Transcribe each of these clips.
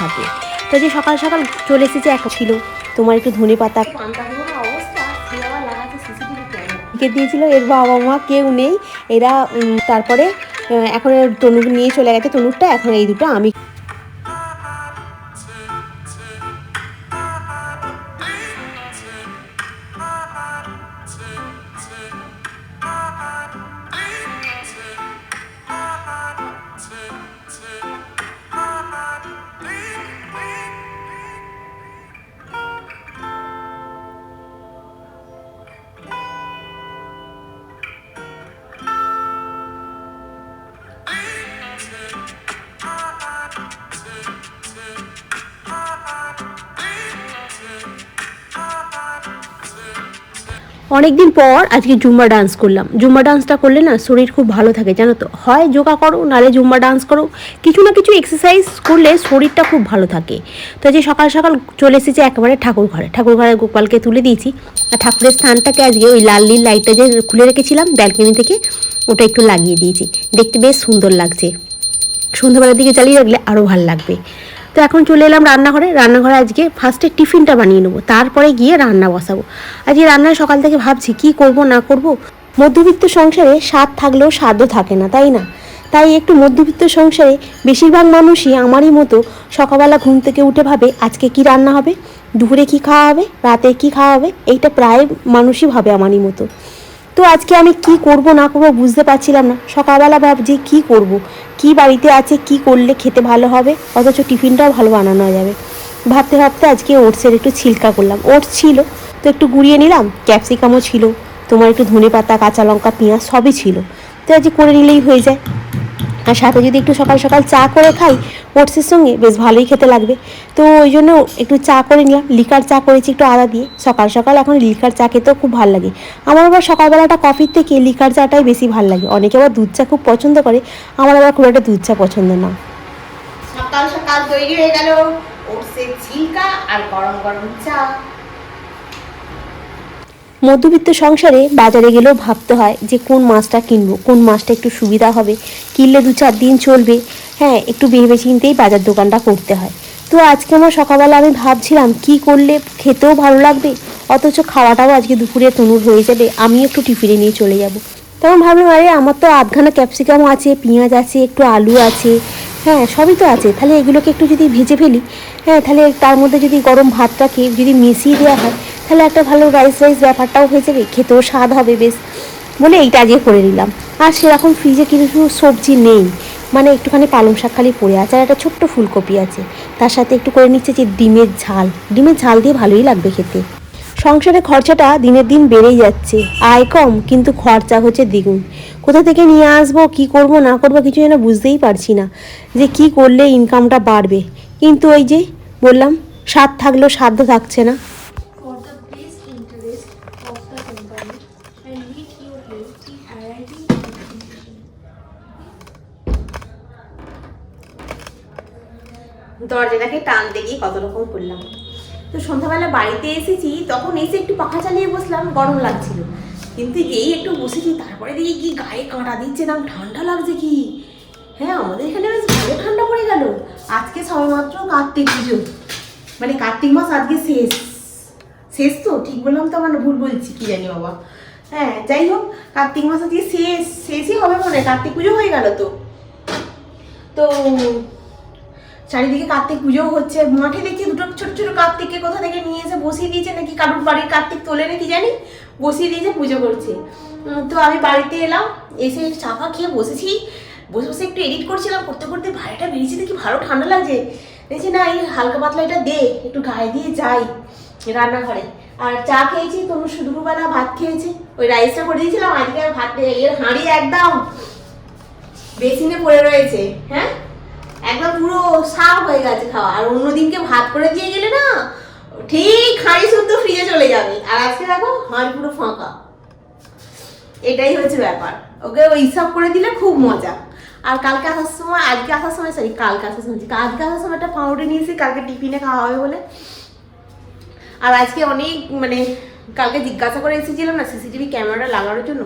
থাকে। তো যে সকাল সকাল চলে এসেছে এক ছিল তোমার একটু ধনে পাতা। কে দিয়েছিল? এর বাবা মা, কেউ নেই। এরা তারপরে এখন তনুক নিয়ে চলে গেছে তনুরটা, এখন এই দুটো আমি অনেকদিন পর আজকে জুম্বা ডান্স করলাম। জুম্বা ডান্সটা করলে না শরীর খুব ভালো থাকে, জানো তো? হয় যোগা করো নালে জুম্বা ডান্স করো। কিছু না কিছু এক্সারসাইজ করলে শরীরটা খুব ভালো থাকে। তো যে সকাল সকাল চলে এসেছে একেবারে ঠাকুর ঘরে। ঠাকুর ঘরে গোপালকে তুলে দিয়েছি। আর ঠাকুরের স্থানটাকে আজকে ওই লাল নীল লাইটটা যে খুলে রেখেছিলাম ব্যালকনি থেকে, ওটা একটু লাগিয়ে দিয়েছি। দেখতে বেশ সুন্দর লাগছে। সন্ধ্যাবেলার দিকে চালিয়ে রাখলে আরও ভালো লাগবে। তো এখন চলে এলাম রান্নাঘরে। রান্নাঘরে আজকে ফার্স্টে টিফিনটা বানিয়ে নেব, তারপরে গিয়ে রান্না বসাবো। আজকে রান্নায় সকাল থেকে ভাবছি কি করব, না করব। মধ্যবিত্ত সংসারে স্বাদ থাকলেও স্বাদও থাকে না, তাই না? তাই একটু মধ্যবিত্ত সংসারে বেশিরভাগ মানুষই আমারই মতো সকালবেলা ঘুম থেকে উঠে ভাবে আজকে কি রান্না হবে, দুপুরে কি খাওয়া হবে, রাতে কি খাওয়া হবে, এইটা প্রায় মানুষই ভাবে আমারই মতো। তো আজকে আমি কি করব, না করব বুঝতে পারছিলাম না। সকালবেলা ভাবছি কি করব, কি বাড়িতে আছে, কি করলে খেতে ভালো হবে, অথচ টিফিনটাও ভালো বানানো যাবে। ভাবতে ভাবতে আজকে ওটসের একটু ছিলকা করলাম। ওটস ছিল, তো একটু গুড়িয়ে নিলাম, ক্যাপসিকামও ছিল, তোমার একটু ধনে পাতা কাঁচা লঙ্কা, পেঁয়াজ সবই ছিল। তো আজকে করে নিলেই হয়ে যায়। আর সাথে যদি একটু সকাল সকাল চা করে খাই, ওটসের সঙ্গে বেশ ভালোই খেতে লাগবে। তো ওই জন্য একটু চা করে নিলাম, লিকার চা করেছি একটু আদা দিয়ে। সকাল সকাল এখন লিকার চা খেতেও খুব ভালো লাগে। আমার আবার সকালবেলাটা কফির থেকে লিকার চাটাই বেশি ভালো লাগে। অনেকে আবার দুধ চা খুব পছন্দ করে, আমার আবার খুব একটা দুধ চা পছন্দ না। সকাল সকাল তৈরি হয়ে গেল ওটসের ঝিলকা আর গরম গরম চা। মধ্যবিত্ত সংসারে বাজারে গেলেও ভাবতে হয় যে কোন মাছটা কিনবো, কোন মাছটা একটু সুবিধা হবে। কিনলে দু চার দিন চলবে। হ্যাঁ একটু ভেবে চিন্তেই বাজার দোকানটা করতে হয়। তো আজকে আমার সকালবেলা আমি ভাবছিলাম কি করলে খেতেও ভালো লাগবে? অথচ খাওয়াটাও আজকে দুপুরে তনুর হয়ে যাবে আমি একটু টিফিনে নিয়ে চলে যাব। তখন ভাবলাম, আরে আমার তো আধখানা ক্যাপসিকাম আছে, পেঁয়াজ আছে, একটু আলু আছে। হ্যাঁ সবই তো আছে। তাহলে এগুলোকে একটু যদি ভেজে ফেলি হ্যাঁ তাহলে তার মধ্যে যদি গরম ভাতটাকে যদি মিশিয়ে দেওয়া হয় তাহলে একটা ভালো রাইস রাইস ব্যাপারটাও হয়ে যাবে, খেতেও স্বাদ হবে বেশ। বলে এইটা আজকে করে নিলাম। আর সেরকম ফ্রিজে কিছু সবজি নেই মানে একটুখানি পালং শাক খালি পড়ে আছে আর একটা ছোট্ট ফুলকপি আছে। তার সাথে একটু করে নিচ্ছে যে ডিমের ঝাল। ডিমের ঝাল দিয়ে ভালোই লাগবে খেতে। সংসারে খরচাটা দিনের দিন বেড়েই যাচ্ছে। আয় কম, কিন্তু খরচা হচ্ছে দ্বিগুণ। কোথা থেকে নিয়ে আসব, কি করব, না করব কিছু যেন বুঝতেই পারছি না যে কি করলে ইনকামটা বাড়বে। কিন্তু ওই যে বললাম, স্বাদ থাকলেও সাধ্য থাকছে না। দরজাটাকে টানতে গিয়ে কত রকম করলাম। তো সন্ধ্যাবেলা বাড়িতে এসেছি, তখন এসে একটু পাখা চালিয়ে বসলাম, গরম লাগছিল। কিন্তু এই একটু বসেছি, তারপরে দেখি কি গায়ে কাঁটা দিচ্ছে না ঠান্ডা লাগছে কি? হ্যাঁ আমাদের এখানে বেশ ভালো ঠান্ডা পড়ে গেল। আজকে সবেমাত্র কার্তিক পুজো। মানে কার্তিক মাস আজকে শেষ। শেষ তো, ঠিক বললাম তো আমার ভুল বলছি, কি জানি বাবা। হ্যাঁ যাই হোক, কার্তিক মাস আজকে শেষ। শেষই হবে মনে কার্তিক পুজো হয়ে গেল তো। তো চারিদিকে কার্তিক পুজোও হচ্ছে। মাঠে দেখছি দুটো ছোট ছোট কার্তিককে কোথা থেকে নিয়ে এসে বসিয়ে দিয়েছে নাকি কারুর বাড়ির কার্তিক তোলে নাকি জানি? বসিয়ে দিয়েছে, পুজো করছে। তো আমি বাড়িতে এলাম, এসে চাপা খেয়ে বসেছি। বসে বসে একটু এডিট করছিলাম, করতে করতে ভাইটা বেরিয়েছে দেখি ভালো ঠান্ডা লাগছে। দেখছি না, এই হালকা পাতলা এটা দে, একটু গায়ে দিয়ে যাই রান্নাঘরে। আর চা খেয়েছি তনু শুধু দুপুরবেলা ভাত খেয়েছি। ওই রাইসটা করে দিয়েছিলাম, আজকে ভাত এর হাঁড়ি একদম বেসিনে পড়ে রয়েছে হ্যাঁ? একদম পুরো সাফ হয়ে গেছে খাওয়া। আর অন্যদিনকে ভাত করে দিয়ে গেলে না, ঠিক হাঁড়ি শুদ্ধ ফ্রিজে চলে যাবে। আর আজকে দেখো, হাঁড়ি পুরো ফাঁকা। এটাই হচ্ছে ব্যাপার। ওকে, ওই হিসাব করে দিলে খুব মজা। আর কালকে আসার সময়, আজকে আসার সময় সরি কালকে আসার সময় আজকে আসার সময় একটা পাউরুটি নিয়েছি, কালকে টিফিনে খাওয়া হবে বলে। আর আজকে অনেক মানে কালকে জিজ্ঞাসা করে এসেছিলাম না সিসিটিভি ক্যামেরা লাগানোর জন্য।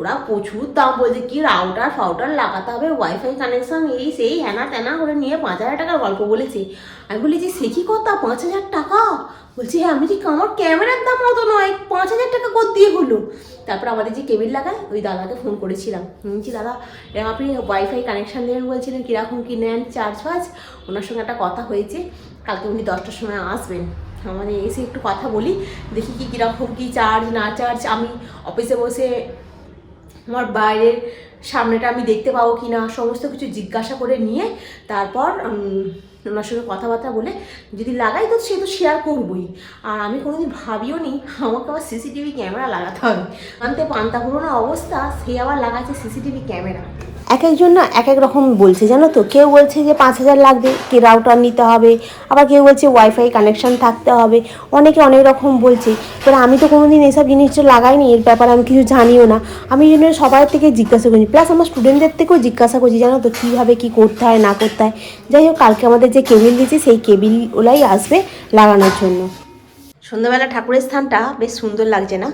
ওরা প্রচুর দাম বলছে, কি রাউটার ফাউটার লাগাতে হবে ওয়াইফাই কানেকশন এই সেই, হ্যানা ত্যানা করে নিয়ে পাঁচ হাজার টাকার গল্প বলেছে। আমি বলি যে সে কি কথা? পাঁচ হাজার টাকা? বলছি হ্যাঁ আমি যে আমার ক্যামেরার দাম মতো নয়, পাঁচ হাজার টাকা কর দিয়ে হলো। তারপর আমাদের যে কেবিল লাগায়, ওই দাদাকে ফোন করেছিলাম। বলছি, দাদা আপনি ওয়াইফাই কানেকশান দেবেন বলছিলেন, কীরকম কী নেন চার্জ ফার্জ ওনার সঙ্গে একটা কথা হয়েছে, কালকে উনি দশটার সময় আসবেন। আমাদের এসে একটু কথা বলি, দেখি কি কীরকম কী চার্জ না চার্জ আমি অফিসে বসে আমার বাইরের সামনেটা আমি দেখতে পাবো কি না সমস্ত কিছু জিজ্ঞাসা করে নিয়ে তারপর ওনার সঙ্গে কথাবার্তা বলে যদি লাগাই তো সে তো শেয়ার করবই। আর আমি কোনোদিন ভাবিও নি, আমাকে আবার সিসিটিভি ক্যামেরা লাগাতে হবে। আনতে পান্তা পুরোনো অবস্থা, সে আবার লাগাচ্ছে সিসিটিভি ক্যামেরা এক একজন না এক এক রকম বলছে, জানো তো? কেউ বলছে যে পাঁচ হাজার লাগবে, কে রাউটার নিতে হবে, আবার কেউ বলছে ওয়াইফাই কানেকশন থাকতে হবে। অনেকে অনেক রকম বলছে। এবার আমি তো কোনোদিন এসব জিনিসটা লাগাইনি, এর ব্যাপারে আমি কিছু জানিও না। আমি জন্য সবার থেকে জিজ্ঞাসা করছি প্লাস আমার স্টুডেন্টদের থেকেও জিজ্ঞাসা করছি, জানো তো? কীভাবে কী করতে হয়, না করতে হয়? যাই হোক, কালকে আমাদের যে কেবিল দিয়েছে সেই কেবিল ওলাই আসবে লাগানোর জন্য। সন্ধ্যাবেলা ঠাকুরের স্থানটা বেশ সুন্দর লাগছে না?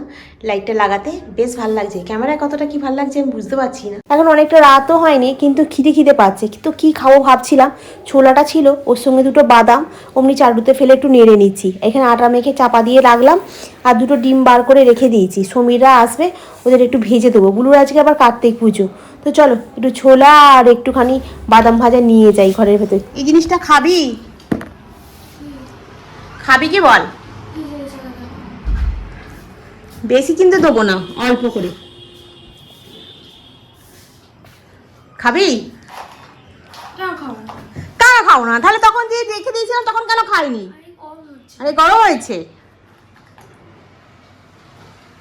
লাইটটা লাগাতে বেশ ভালো লাগছে। ক্যামেরায় কতটা কি ভালো লাগছে আমি বুঝতে পারছি না। এখন অনেকটা রাতও হয়নি কিন্তু খিদে খিদে পাচ্ছে। তো কি খাব ভাবছিলাম ছোলাটা ছিল ওর সঙ্গে দুটো বাদাম অমনি চাটুতে ফেলে একটু নেড়ে নিচ্ছি। এখানে আটা মেখে চাপা দিয়ে রাখলাম আর দুটো ডিম বার করে রেখে দিয়েছি। সমীররা আসবে ওদের একটু ভেজে দেবো। বুলুর আজকে আবার কার্তিক পুজো। তো চলো, একটু ছোলা আর একটুখানি বাদাম ভাজা নিয়ে যাই ঘরের ভেতর। এই জিনিসটা খাবি? খাবি কি বল? বেশি কিন্তু দেবো না, অল্প করে। খাবি? কেন? খাও না? তাহলে তখন যে রেখে দিয়েছিলাম তখন কেন খাইনি? আরে গরম হয়েছে।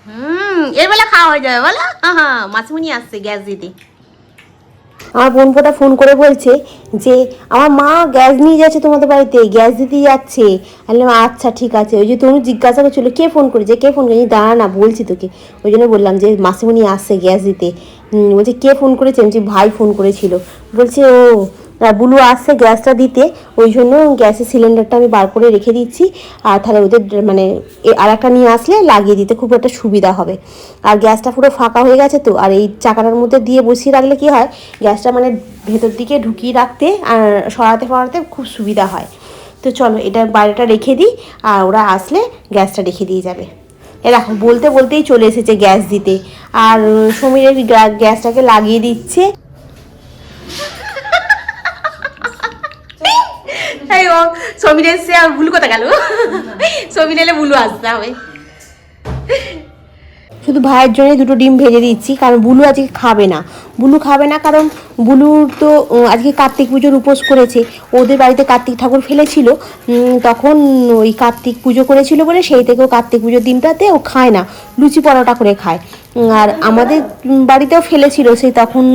হুম, এর বেলা খাওয়া হয়ে যাবে বলো? হ্যাঁ হ্যাঁ মাসিমুনি আসছে গ্যাস দিতে। আমার বোনপোটা ফোন করে বলছে যে, আমার মা গ্যাস নিয়ে যাচ্ছে তোমাদের বাড়িতে, গ্যাস দিতে যাচ্ছে। আমি আচ্ছা ঠিক আছে। ওই যে তুমি জিজ্ঞাসা করছিল, কে ফোন করেছে? কে ফোন করেছে? দাঁড়া না, বলছি তোকে। ওই জন্য বললাম যে, মাসিমণি আসছে গ্যাস দিতে। বলছে, কে ফোন করেছে? আমি ভাই ফোন করেছিল। বলছে, ও আর বুলু আসছে গ্যাসটা দিতে। ওই জন্য গ্যাসের সিলিন্ডারটা আমি বার করে রেখে দিচ্ছি। আর তাহলে ওদের মানে আর একটা নিয়ে আসলে লাগিয়ে দিতে খুব একটা সুবিধা হবে। আর গ্যাসটা পুরো ফাঁকা হয়ে গেছে তো, আর এই চাকাটার মধ্যে দিয়ে বসিয়ে রাখলে কি হয়, গ্যাসটা মানে ভেতর দিকে ঢুকিয়ে রাখতে আর সরাতে ফরাতে খুব সুবিধা হয়। তো চলো, এটা বাইরেটা রেখে দিই, আর ওরা আসলে গ্যাসটা রেখে দিয়ে যাবে। এ দেখো, বলতে বলতেই চলে এসেছে গ্যাস দিতে। আর সমীরের গ্যা- গ্যাসটাকে লাগিয়ে দিচ্ছে। এই ও সমীর আর বুলু কোথা গেল। সমীর এলে আসতে হবে। শুধু ভাইয়ের জন্য দুটো ডিম ভেজে দিচ্ছি, কারণ বুলু আজকে খাবে না। বুলু খাবে না কারণ বুলুর তো আজকে কার্তিক পুজোর উপোস করেছে। ওদের বাড়িতে কার্তিক ঠাকুর ফেলেছিল তখন ওই কার্তিক পুজো করেছিল বলে সেই থেকে ও কার্তিক পুজোর দিনটাতে ও খায় না, লুচি পরোটা করে খায়। আর আমাদের বাড়িতেও ফেলেছিল সেই তখন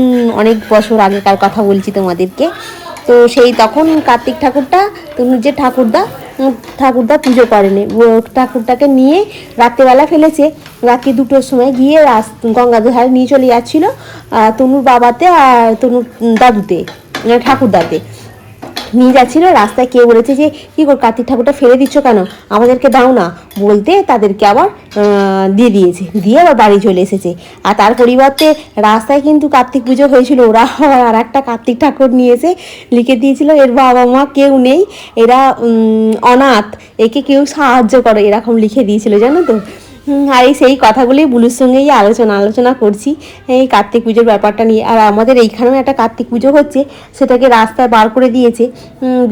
অনেক বছর আগেকার কথা বলছি তোমাদেরকে। তো সেই তখন কার্তিক ঠাকুরটা যে ঠাকুরদা ঠাকুরদা পুজো করেনি। ঠাকুরটাকে নিয়ে রাত্রেবেলা ফেলেছে। রাত্রি দুটোর সময় গিয়ে রাস গঙ্গার ধারে নিয়ে চলে যাচ্ছিল তনুর বাবাতে আর তনুর দাদুতে মানে ঠাকুরদাতে। নিয়ে যাচ্ছিল, রাস্তায় কেউ বলেছে যে, কী কর কার্তিক ঠাকুরটা ফেলে দিচ্ছ কেন? আমাদেরকে দাও না। বলতে তাদেরকে আবার দিয়ে দিয়েছে। দিয়ে আবার বাড়ি চলে এসেছে। আর তার পরিবর্তে রাস্তায় কিন্তু কার্তিক পুজো হয়েছিল। ওরা আবার আর একটা কার্তিক ঠাকুর নিয়ে এসে লিখে দিয়েছিল, এর বাবা মা কেউ নেই। এরা অনাথ। একে কেউ সাহায্য করো। এরকম লিখে দিয়েছিল, জানো তো? আর এই সেই কথাগুলোই বুলুর সঙ্গেই আলোচনা আলোচনা করছি, এই কার্তিক পুজোর ব্যাপারটা নিয়ে। আর আমাদের এইখানেও একটা কার্তিক পুজো হচ্ছে, সেটাকে রাস্তায় বার করে দিয়েছে।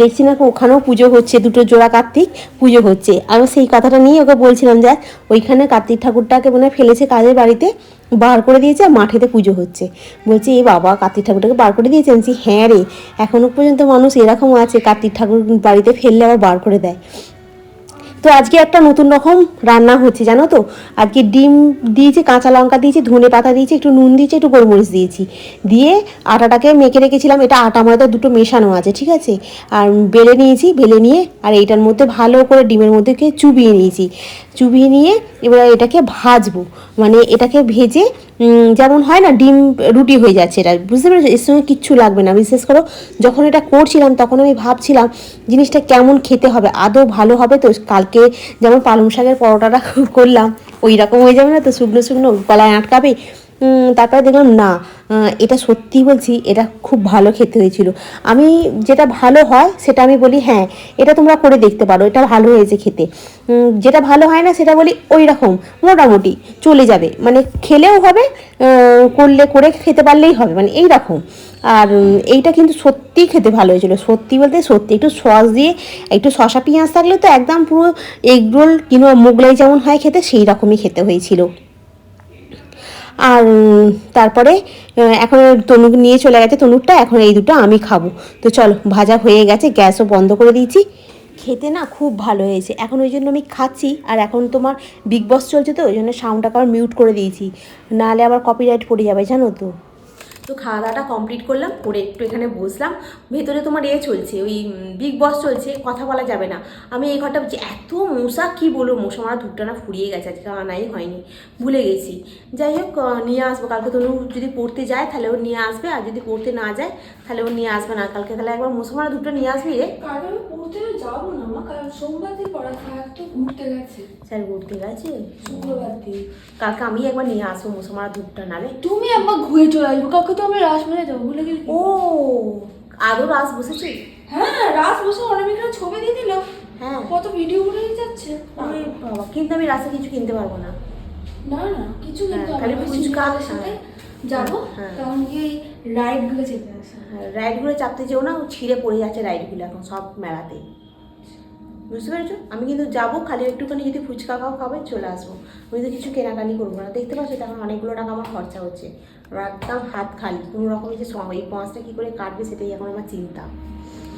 দেখছি না ওখানেও পুজো হচ্ছে, দুটো জোড়া কার্তিক পুজো হচ্ছে। আমি সেই কথাটা নিয়ে ওকে বলছিলাম যে, ওইখানে কার্তিক ঠাকুরটাকে মনে ফেলেছে কাজের বাড়িতে, বার করে দিয়েছে আর মাঠেতে পুজো হচ্ছে। বলছি এই বাবা, কার্তিক ঠাকুরটাকে বার করে দিয়েছে? আমি হ্যাঁ রে, এখনও পর্যন্ত মানুষ এরকম আছে, কার্তিক ঠাকুর বাড়িতে ফেললে আবার বার করে দেয়। তো আজকে একটা নতুন রকম রান্না হচ্ছে, জানো তো? আজকে ডিম দিয়েছি, কাঁচা লঙ্কা দিয়েছি, ধনে পাতা দিয়েছি, একটু নুন দিয়েছি, একটু গোলমরিচ দিয়েছি। দিয়ে আটাটাকে মেখে রেখেছিলাম, এটা আটা ময়দা দুটো মেশানো আছে, ঠিক আছে? আর বেলে নিয়েছি, বেলে নিয়ে আর এইটার মধ্যে ভালো করে ডিমের মধ্যে চুবিয়ে নিয়েছি। চুবিয়ে নিয়ে এবার এটাকে ভাজবো। মানে এটাকে ভেজে যেমন হয় না, ডিম রুটি হয়ে যাচ্ছে এটা। বুঝতে পেরেছ? এর সঙ্গে কিচ্ছু লাগবে না। বিশেষ করো যখন এটা করছিলাম, তখন আমি ভাবছিলাম, জিনিসটা কেমন খেতে হবে? আদৌ ভালো হবে? তো কালকে যেমন পালং শাকের পরোটাটা করলাম ওই রকম হয়ে যাবে না তো শুকনো শুকনো গলায় আটকাবে? তারপরে দেখলাম না এটা সত্যি বলছি, এটা খুব ভালো খেতে হয়েছিল। আমি যেটা ভালো হয়, সেটা আমি বলি হ্যাঁ এটা তোমরা করে দেখতে পারো, এটা ভালো হয়েছে খেতে। যেটা ভালো হয় না, সেটা বলি ওই রকম, মোটামুটি চলে যাবে। মানে খেলেও হবে করলে, করে খেতে পারলেই হবে মানে এই রকম। আর এইটা কিন্তু সত্যিই খেতে ভালো হয়েছিল। সত্যি বলতে সত্যি, একটু সস দিয়ে, একটু শশা পেঁয়াজ থাকলে তো একদম পুরো এগরোল কিংবা মোগলাই যেমন হয় খেতে, সেই রকমই খেতে হয়েছিল। আর তারপরে এখন তনুক নিয়ে চলে গেছে তনুরটা, এখন এই দুটো আমি খাব। তো চলো, ভাজা হয়ে গেছে, গ্যাসও বন্ধ করে দিয়েছি। খেতে না খুব ভালো হয়েছে। এখন ওই জন্য আমি খাচ্ছি, আর এখন তোমার বিগ বস চলছে তো, ওই জন্য সাউন্ডটাকে আবার মিউট করে দিয়েছি। নাহলে আবার কপিরাইট পড়ে যাবে, জানো তো? তো খাওয়া দাওয়াটা কমপ্লিট করলাম করে একটু এখানে বসলাম। ভেতরে তোমার এ চলছে ওই বিগ বস চলছে কথা বলা যাবে না। আমি এই ঘরটা বলছি এত মশা কি বলব? মশা মারা ধূপটা না ফুরিয়ে গেছে আজকে আনাই হয়নি। ভুলে গেছি। যাই হোক নিয়ে আসব। কালকে তনু যদি পড়তে যায় তাহলে ও নিয়ে আসবে। আর যদি পড়তে না যায় তাহলে ও নিয়ে আসবে না। কালকে তাহলে একবার মশা মারা ধূপটা নিয়ে আসবি রে? পড়তে যাব না মা কারণ সোমবার দিন পড়া খারাপ ঘুরতে গেছে। স্যার ঘুরতে গেছে? শুক্রবার কালকে আমি একবার নিয়ে আসব মশা মারা ধূপটা নালে তুমি একবার ঘুরে চলে আসব। কাউকে তো আমি যাব ভুলে গেলি ও রাস বসেছে? হ্যাঁ রাস বসে অনেকটা ছবি দিয়ে দিল। হ্যাঁ। কত ভিডিও যাচ্ছে। বাবা কিন্তু আমি রাস্তা কিছু কিনতে পারব না। না না কিছু হ্যাঁ, কিন্তু আমি ফুচকা, সাথে যাব। হ্যাঁ। তখন গিয়ে রাইডগুলো চেপে আসা। রাইডগুলো চাপতে যেও না ও ছিঁড়ে পড়ে যাচ্ছে রাইডগুলো এখন সব মেলাতে। বুঝতে পেরেছ? আমি কিন্তু যাব খালি একটুখানি যদি ফুচকা খাও খাবে চলে আসব। আমি তো কিছু কেনাকানি করব না। দেখতে পাচ্ছি এখন অনেকগুলো টাকা আমার খরচা হচ্ছে। একদম হাত খালি। কোনো রকমের যে এই পাঁচটা কী করে কাটবে সেটাই এখন আমার চিন্তা।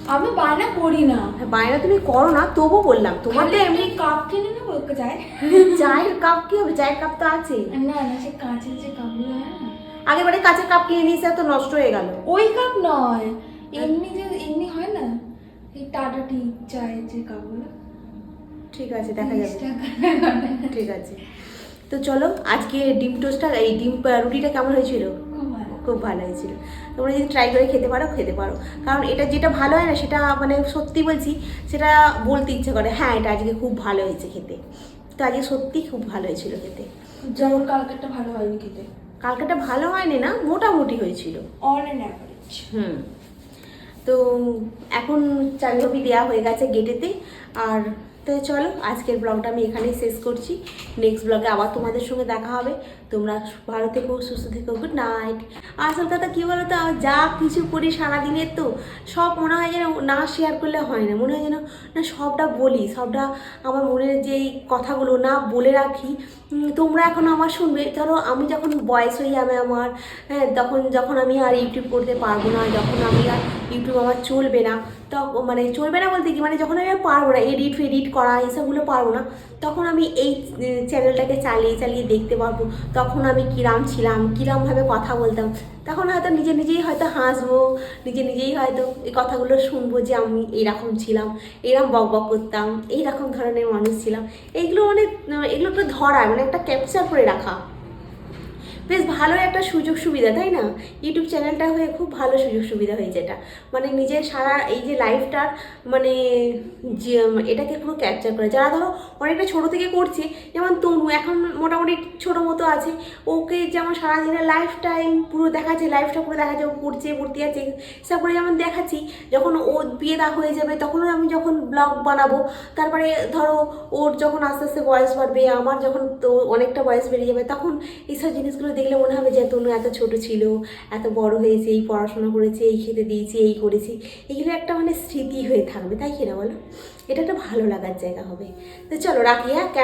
আমি বায়না করি না। হ্যাঁ বাইরে তুমি করো না তবু বললাম তোমার তো এমনি কাপ কিনে নেব যায় চায়ের? কাপ কি হবে? চায়ের কাপ তো আছে। না না সে কাঁচের যে কাপগুলো হয়। না আগের বারে কাঁচের কাপ কিনে নিয়েছে তো নষ্ট হয়ে গেল। ওই কাপ নয়। এমনি যে এমনি হয় না? এই টাটা টি চায়ের যে কাপগুলো। ঠিক আছে দেখা যাবে। ঠিক আছে। তো চলো আজকে ডিম টোস্টটা এই ডিম রুটিটা কেমন হয়েছিল? খুব ভালো। খুব ভালো হয়েছিল। তোমরা যদি ট্রাই করে খেতে পারো খেতে পারো। কারণ এটা যেটা ভালো হয় না সেটা মানে সত্যি বলছি সেটা বলতে ইচ্ছে করে হ্যাঁ এটা আজকে খুব ভালো হয়েছে খেতে। তো আজকে সত্যি খুব ভালো হয়েছিল খেতে। যেমন কালকেরটা ভালো হয়নি খেতে। কালকেটা ভালো হয়নি না মোটামুটি হয়েছিল। অন অ্যাভারেজ হুম। তো এখন চাবি দেওয়া হয়ে গেছে গেটেতে আর তো চলো, আজকের ব্লগটা আমি এখানেই শেষ করছি। নেক্সট ব্লগে আবার তোমাদের সঙ্গে দেখা হবে। তোমরা ভালো থেকো, সুস্থ থেকো গুড নাইট আসল কথা কী বলো তো যা কিছু করি সারাদিনের তো সব মনে হয় যেন না শেয়ার করলে হয় না। মনে হয় যেন, না সবটা বলি, সবটা আমার মনের যেই কথাগুলো না বলে রাখি। তোমরা এখন আমার শুনবে। ধরো, আমি যখন বয়স হয়ে যাবে আমার হ্যাঁ তখন যখন আমি আর ইউটিউব করতে পারব না যখন আমি আর ইউটিউব আমার চলবে না। তখন মানে চলবে না বলতে কি? মানে যখন আমি পারব না এডিট ফেডিট করা, এসবগুলো পারব না, তখন আমি এই চ্যানেলটাকে চালিয়ে চালিয়ে দেখতে পারব, তখন আমি কিরাম ছিলাম, কিরামভাবে কথা বলতাম। তখন হয়তো নিজে নিজেই হয়তো হাসবো, নিজে নিজেই হয়তো এই কথাগুলো শুনব যে আমি এইরকম ছিলাম এরকম বক বক করতাম, এইরকম ধরনের মানুষ ছিলাম। এইগুলো মানে এগুলো একটা ধরা মানে একটা ক্যাপচার করে রাখা। বেশ ভালো একটা সুযোগ সুবিধা, তাই না? ইউটিউব চ্যানেলটা হয়ে খুব ভালো সুযোগ সুবিধা হয়েছে এটা। মানে নিজের সারা এই যে লাইফটার মানে এটাকে পুরো ক্যাপচার করে। যারা ধরো অনেকটা ছোটো থেকে করছে, যেমন তনু এখন মোটামুটি ছোট মতো আছে, ওকে যেমন সারাদিনের লাইফ টাইম পুরো দেখাচ্ছে লাইফটা পুরো দেখাচ্ছে, ও পড়ছে পড়তে আছে সব করে যেমন দেখাচ্ছি, যখন ও বিয়ে দা হয়ে যাবে, তখনও আমি যখন ব্লগ বানাবো, তারপরে ধরো ওর যখন আস্তে আস্তে বয়স বাড়বে, আমার যখন তো অনেকটা বয়স বেড়ে যাবে, তখন এইসব জিনিসগুলো দেখলে মনে হবে যে তনু এত ছোট ছিল, এত বড় হয়েছে, এই পড়াশোনা করেছে, এই খেতে দিয়েছি, এই করেছি। এগুলো একটা মানে স্মৃতি হয়ে থাকবে, তাই কিনা বলো? এটা একটা ভালো লাগার জায়গা হবে। তো চলো রাখি হ্যাঁ?